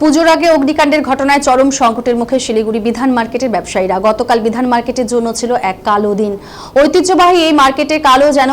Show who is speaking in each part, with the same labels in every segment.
Speaker 1: পুজোর আগে অগ্নিকাণ্ডের ঘটনায় চরম সংকটের মুখে শিলিগুড়ি বিধান মার্কেটের ব্যবসায়ীরা গতকাল বিধান মার্কেটের জন্য ছিল এক কালো দিন। ঐতিহ্যবাহী এই মার্কেটে কালো যেন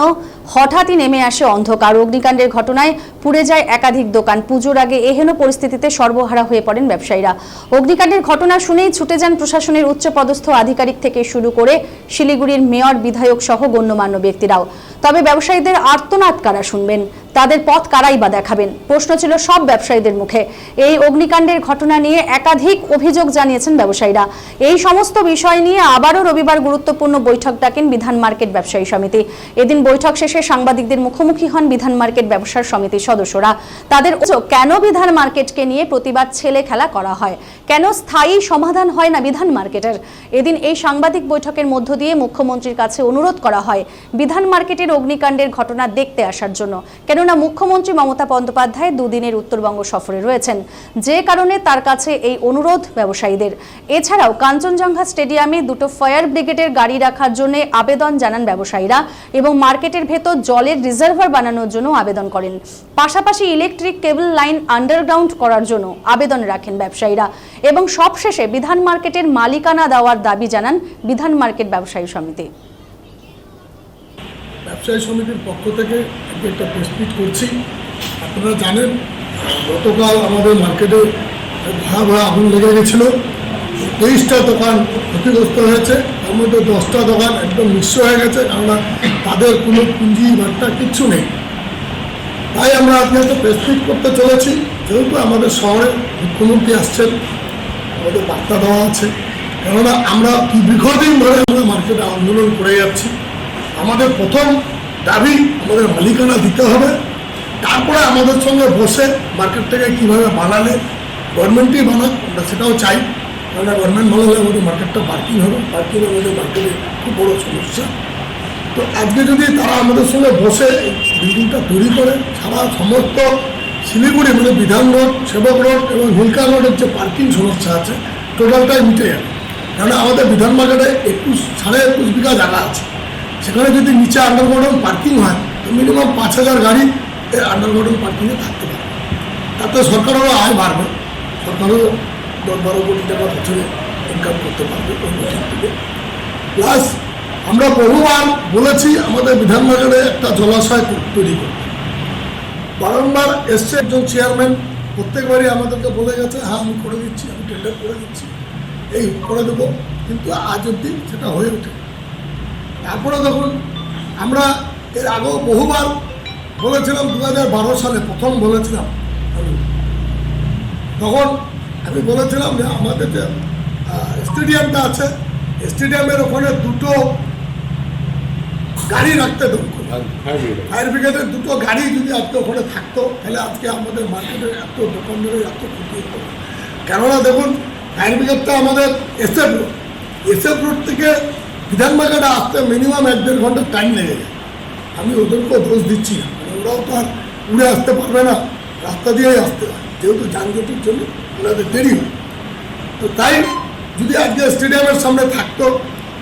Speaker 1: হঠাৎই নেমে আসে অন্ধকার। অগ্নিকাণ্ডের ঘটনায় পুড়ে যায় একাধিক দোকান। পুজোর আগে এহেন পরিস্থিতিতে সর্বহারা হয়ে পড়েন ব্যবসায়ীরা। অগ্নিকাণ্ডের ঘটনা শুনেই ছুটে যান প্রশাসনের উচ্চপদস্থ আধিকারিক থেকে শুরু করে শিলিগুড়ির মেয়র, বিধায়ক সহ গণ্যমান্য ব্যক্তিরাও। তবে ব্যবসায়ীদের আর্তনাদ কারা শুনবেন? তাদের পথ কারাই বা দেখাবেন। প্রশ্ন ছিল সব ব্যবসায়ীদের মুখে। এই অগ্নিকাণ্ডের ঘটনা নিয়ে একাধিক অভিযোগ জানিয়েছেন ব্যবসায়ীরা। এই সমস্ত বিষয় নিয়ে আবারও রবিবার গুরুত্বপূর্ণ বৈঠক ডাকেন বিধান মার্কেট ব্যবসায়ী সমিতি। এদিন বৈঠক শেষে সাংবাদিকদের মুখোমুখি হন বিধান মার্কেট ব্যবসার সমিতির সদস্যরা। তাদের কেন বিধান মার্কেটকে নিয়ে প্রতিবাদ ছেলে খেলা করা হয়? কেন স্থায়ী সমাধান হয় না বিধান মার্কেটের? এদিন এই সাংবাদিক বৈঠকের মধ্য দিয়ে মুখ্যমন্ত্রীর কাছে অনুরোধ করা হয় বিধান মার্কেটের অগ্নিকাণ্ডের ঘটনা দেখতে আসার জন্য। কেননা মুখ্যমন্ত্রী মমতা বন্দ্যোপাধ্যায় দুদিনের উত্তরবঙ্গ সফরে রয়েছেন। যে কারণে তার কাছে এই অনুরোধ ব্যবসায়ীদের। এছাড়াও কাঞ্চনজঙ্ঘা স্টেডিয়ামে দুটো ফায়ার ব্রিগেডের গাড়ি রাখার জন্য আবেদন জানান ব্যবসায়ীরা এবং মার্কেটের ভেতর জলের রিজার্ভার বানানোর জন্য আবেদন করেন। পাশাপাশি ইলেকট্রিক কেবল লাইন আন্ডারগ্রাউন্ড করার জন্য আবেদন রাখেন ব্যবসায়ীরা এবং সবশেষে বিধান মার্কেটের মালিকানা দেওয়ার দাবি জানান বিধান মার্কেট ব্যবসায়ী সমিতি।
Speaker 2: ব্যবসায়ী সমিতির পক্ষ থেকে একটা প্রেসমিট করছি। আপনারা জানেন, গতকাল আমাদের মার্কেটে ভয়াবহ আগুন লেগে গেছিল। তেইশটা দোকান ক্ষতিগ্রস্ত হয়েছে, তার মধ্যে দশটা দোকান একদম নিঃস্ব হয়ে গেছে, কেননা তাদের কোনো পুঁজি বার্তা কিচ্ছু নেই। তাই আমরা একটা প্রেসমিট করতে চলেছি। যেহেতু আমাদের শহরে মুখ্যমন্ত্রী আসছেন, আমাদের বার্তা দেওয়া আছে, কেননা আমরা দীর্ঘদিন ধরে আমরা মার্কেটে আন্দোলন করে যাচ্ছি। আমাদের প্রথম দাবি আমাদের মালিকানা দিতে হবে। তারপরে আমাদের সঙ্গে বসে মার্কেটটাকে কীভাবে বানালে গভর্নমেন্টই বানাক, আমরা সেটাও চাই। কেননা গভর্নমেন্ট বানালে আমাদের মার্কেটটা পার্কিং হবে। পার্কিং আমাদের মার্কেটে খুব বড় সমস্যা। তো আজকে যদি তারা আমাদের সঙ্গে বসে বিল্ডিংটা তৈরি করে, সারা সমস্ত শিলিগুড়ি মানে বিধান রোড, সেবক রোড এবং হুলকা রোডের যে পার্কিং সমস্যা আছে টোটালটাই মিটে যাবে। কেননা আমাদের বিধান মার্কেটে একুশ, সাড়ে একুশ বিঘা জায়গা আছে। সেখানে যদি নিচে আন্ডারগ্রাউন্ড পার্কিং হয়, তো মিনিমাম পাঁচ হাজার গাড়ি আন্ডারগ্রাউন্ড পার্কিংয়ে থাকতে পারে। তাতে সরকারেরও আয় বাড়বে। সরকারও দশ বারো কোটি টাকা বছরে ইনকাম করতে পারবে প্লাস আমরা বহুবার বলেছি আমাদের বিধাননগরে একটা জলাশয় তৈরি করতে। বারংবার এসছে একজন চেয়ারম্যান প্রত্যেকবারই আমাদেরকে বলে গেছে হ্যাঁ আমি করে দিচ্ছি, আমি টেন্ডার করে দিচ্ছি। এই, করে দেবো। কিন্তু আজ অব্দি সেটা হয়ে ওঠে তারপরে দেখুন, আমরা এর আগেও বহুবার বলেছিলাম দু বারো সালে প্রথম বলেছিলাম। তখন আমি বলেছিলাম যে আমাদের যে স্টেডিয়ামটা আছে, স্টেডিয়ামের ওখানে দুটো গাড়ি রাখতে ফায়ার ব্রিগেডের দুটো গাড়ি যদি আজকে ওখানে থাকতো, তাহলে আজকে আমাদের মার্কেটের এত দোকানদারের এত ক্ষতি হতো। কেননা দেখুন, ফায়ার ব্রিগেডটা আমাদের এসএফ রোড। এসএফ রোড থেকে বিধান মার্কেটে আসতে মিনিমাম এক দেড় ঘণ্টা টাইম লেগে যায়। আমি ওদেরকেও দোষ দিচ্ছি না। মানে ওরাও তো আর উড়ে আসতে পারবে না। রাস্তা দিয়েই আসতে হয়। যেহেতু যানজটের জন্য ওনাদের দেরি হয়। তো তাই যদি আজকে স্টেডিয়ামের সামনে থাকতো,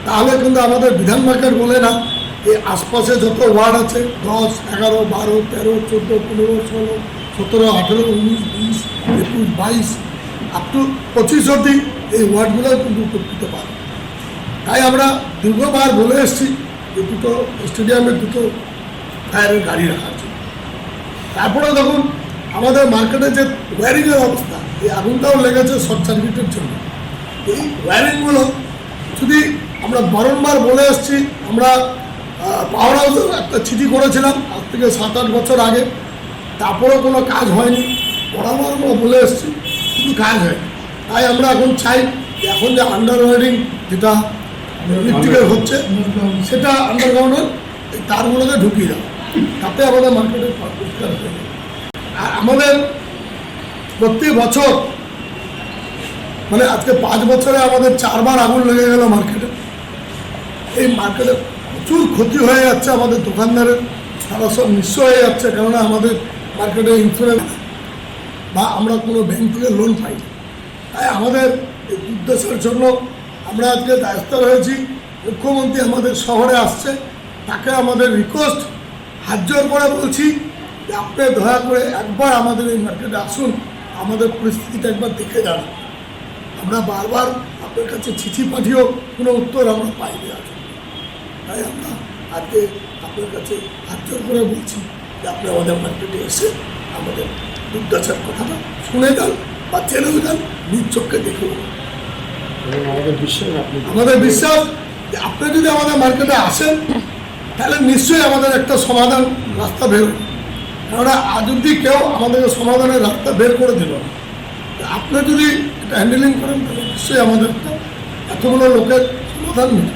Speaker 2: তাহলে কিন্তু আমাদের বিধান মার্কেট বলে না, এই আশপাশে যত ওয়ার্ড আছে, দশ, এগারো, বারো, তেরো, চোদ্দ, পনেরো, ষোলো, সতেরো, আঠেরো, উনিশ, বিশ, একুশ, বাইশ, আপ টু পঁচিশ অব্দি এই ওয়ার্ডগুলো কিন্তু উপকৃত পারে তাই আমরা দীর্ঘবার বলে এসেছি যে দুটো স্টেডিয়ামে দুটো টায়ারের গাড়ি রাখার জন্য। তারপরে দেখুন, আমাদের মার্কেটে যে ওয়ারিংয়ের অবস্থা, এই আগুনটাও লেগেছে শর্ট সার্কিটের জন্য। এই ওয়ারিংগুলো যদি আমরা বারংবার বলে এসেছি, আমরা পাওয়ার হাউসে একটা চিঠি করেছিলাম আজ থেকে সাত আট বছর আগে। তারপরেও কোনো কাজ হয়নি। বরাবর আমরা বলে এসেছি, কিন্তু কাজ হয়নি। তাই আমরা এখন চাই এখন যে আন্ডার ওয়ারিং যেটা ইলেকট্রিকের হচ্ছে, সেটা আন্ডারগ্রাউন্ডের এই তারগুলোকে ঢুকিয়ে দেওয়া তাতে আমাদের মার্কেটে পরিষ্কার হয়ে আর আমাদের প্রতি বছর মানে আজকে পাঁচ বছরে আমাদের চারবার আগুন লেগে গেল মার্কেটে এই মার্কেটে প্রচুর ক্ষতি হয়ে যাচ্ছে আমাদের দোকানদারের। সারা সব নিঃস্ব হয়ে যাচ্ছে, কেননা আমাদের মার্কেটে ইন্স্যুরেন্স বা আমরা কোনো ব্যাংক থেকে লোন পাই তাই আমাদের এই উদ্দেশ্যের জন্য আমরা আজকে দায়িত্ব রয়েছি মুখ্যমন্ত্রী আমাদের শহরে আসছে। তাকে আমাদের রিকোয়েস্ট হাত জোর করে বলছি যে আপনি দয়া করে একবার আমাদের এই মার্কেটে আসুন। আমাদের পরিস্থিতিটা একবার দেখে যান। আমরা বারবার আপনার কাছে চিঠি পাঠিয়েও কোনো উত্তর আমরা পাইনি আজ। তাই আমরা আজকে আপনার কাছে হাত জোর করে বলছি যে আপনি আমাদের মার্কেটে এসে আমাদের দুর্দশার কথাটা শুনে যান বা জেনেও যান, নিজ চোখকে দেখেও।
Speaker 3: আমাদের বিশ্বাস, আপনি
Speaker 2: যদি আমাদের মার্কেটে আসেন, তাহলে নিশ্চয়ই আমাদের একটা সমাধান রাস্তা বের কেননা অব্দি কেউ আমাদেরকে সমাধানের রাস্তা বের করে দিল আপনি যদি এটা হ্যান্ডেলিং করেন, তাহলে নিশ্চয়ই আমাদের এতগুলো লোকের সমাধান মিলবে।